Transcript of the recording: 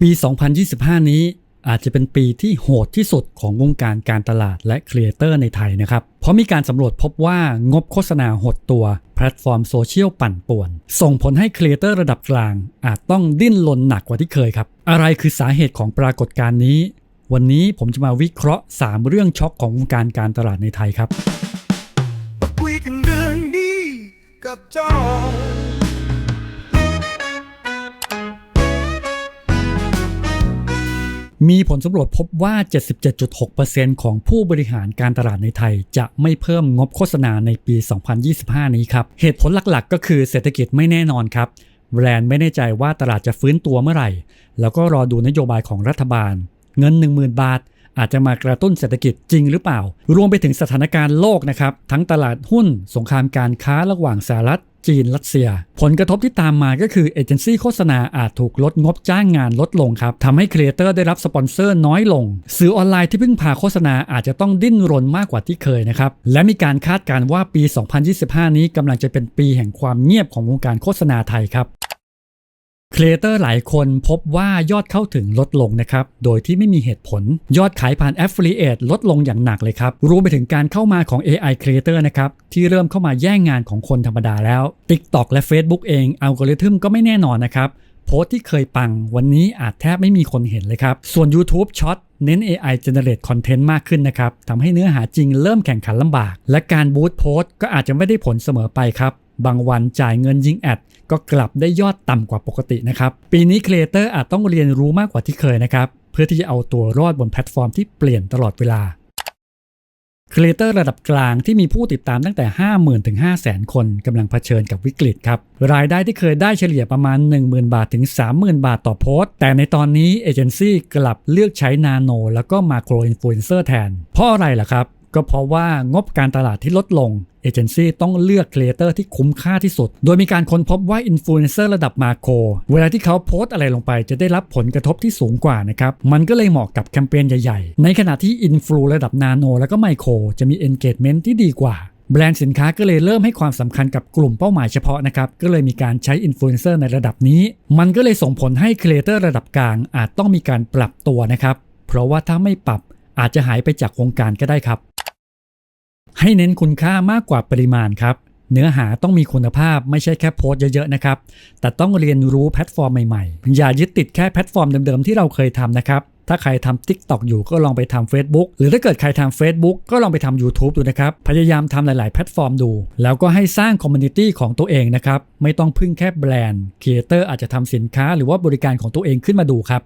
ปี 2025 นี้อาจจะเป็นปีที่โหดที่สุดของวงการการตลาดและครีเอเตอร์ในไทยนะครับ เพราะมีการสำรวจพบว่างบโฆษณาหดตัว แพลตฟอร์มโซเชียลปั่นป่วน ส่งผลให้ครีเอเตอร์ระดับกลาง อาจต้องดิ้นรนหนักกว่าที่เคยครับ อะไรคือสาเหตุของปรากฏการณ์นี้ วันนี้ผมจะมาวิเคราะห์ 3 เรื่องช็อกของวงการการตลาดในไทยครับคุยกันเรื่องดีกับจอ มีผลสำรวจพบว่า 77.6%ของผู้บริหารการตลาดในไทย จะไม่เพิ่มงบโฆษณาในปี 2025 นี้ครับ เหตุผลหลักๆ ก็คือเศรษฐกิจไม่แน่นอนครับ แบรนด์ไม่แน่ใจว่าตลาดจะฟื้นตัวเมื่อไหร่ แล้วก็รอดูนโยบายของรัฐบาล เงิน 10,000 บาท อาจจะมากระตุ้นเศรษฐกิจจริงหรือเปล่า รวมไปถึงสถานการณ์โลกนะครับ ทั้งตลาดหุ้น สงครามการค้าระหว่างสหรัฐ จีนรัสเซีย ผลกระทบที่ตามมาก็คือเอเจนซี่โฆษณาอาจถูกลดงบจ้างงานลดลงครับทำให้ครีเอเตอร์ได้รับสปอนเซอร์น้อยลง สื่อออนไลน์ที่พึ่งพาโฆษณาอาจจะต้องดิ้นรนมากกว่าที่เคยนะครับ และมีการคาดการณ์ว่าปี 2025 นี้กำลังจะเป็นปีแห่งความเงียบของวงการโฆษณาไทยครับ ครีเอเตอร์หลายคนพบว่ายอดเข้าถึงลดลงนะครับ โดยที่ไม่มีเหตุผล ยอดขายผ่าน Affiliate ลดลงอย่างหนักเลยครับ รวมไปถึงการเข้ามาของ AI Creator นะครับ ที่เริ่มเข้ามาแย่งงานของคนธรรมดาแล้ว TikTok และ Facebook เองอัลกอริทึมก็ไม่แน่นอนนะครับ โพสต์ที่เคยปังวันนี้อาจแทบไม่มีคนเห็นเลยครับ ส่วน YouTube Short เน้น AI generate content มากขึ้นนะครับทำให้เนื้อหาจริงเริ่มแข่งขันลำบาก และการบูตโพสต์ก็อาจจะไม่ได้ผลเสมอไปครับ บางวันจ่ายเงินยิงแอดก็กลับได้ยอดต่ำกว่าปกตินะครับ ปีนี้ครีเอเตอร์อาจต้องเรียนรู้มากกว่าที่เคยนะครับ เพื่อที่จะเอาตัวรอดบนแพลตฟอร์มที่เปลี่ยนตลอดเวลาครีเอเตอร์ระดับกลางที่มีผู้ติดตามตั้งแต่ 50,000ถึง500,000 คนกำลังเผชิญกับวิกฤตครับ รายได้ที่เคยได้เฉลี่ยประมาณ 10,000 บาทถึง 30,000 บาทต่อโพสต์ แต่ในตอนนี้เอเจนซี่กลับเลือกใช้นาโนแล้วก็มาโครอินฟลูเอนเซอร์แทน เพราะอะไรล่ะครับ ก็เพราะว่างบการตลาดที่ลดลง เอเจนซี่ต้องเลือกครีเอเตอร์ที่คุ้มค่าที่สุด โดยมีการค้นพบว่าอินฟลูเอนเซอร์ระดับมาโครเวลาที่เขาโพสต์อะไรลงไปจะได้รับผลกระทบที่สูงกว่านะครับ มันก็เลยเหมาะกับแคมเปญใหญ่ๆ ในขณะที่อินฟลูระดับนาโนแล้วก็ไมโครจะมี engagement ที่ดีกว่าแบรนด์สินค้าก็เลยเริ่มให้ความสำคัญกับกลุ่มเป้าหมายเฉพาะนะครับ ก็เลยมีการใช้อินฟลูเอนเซอร์ในระดับนี้ มันก็เลยส่งผลให้ครีเอเตอร์ระดับกลางอาจต้องมีการปรับตัวนะครับ เพราะว่าถ้าไม่ปรับอาจจะหายไปจากวงการก็ได้ครับ ให้เน้นคุณค่ามากกว่าปริมาณครับ เนื้อหาต้องมีคุณภาพไม่ใช่แค่โพสต์เยอะๆนะครับ แต่ต้องเรียนรู้แพลตฟอร์มใหม่ๆ อย่ายึดติดแค่แพลตฟอร์มเดิมๆที่เราเคยทำนะครับ ถ้าใครทำ TikTok อยู่ก็ลองไปทำ Facebook หรือถ้าเกิดใครทำ Facebook ก็ลองไปทำ YouTube ดูนะครับ พยายามทำหลายๆแพลตฟอร์มดู แล้วก็ให้สร้างคอมมูนิตี้ของตัวเองนะครับ ไม่ต้องพึ่งแค่แบรนด์ครีเอเตอร์อาจจะทำสินค้าหรือว่าบริการของตัวเองขึ้นมาดูครับ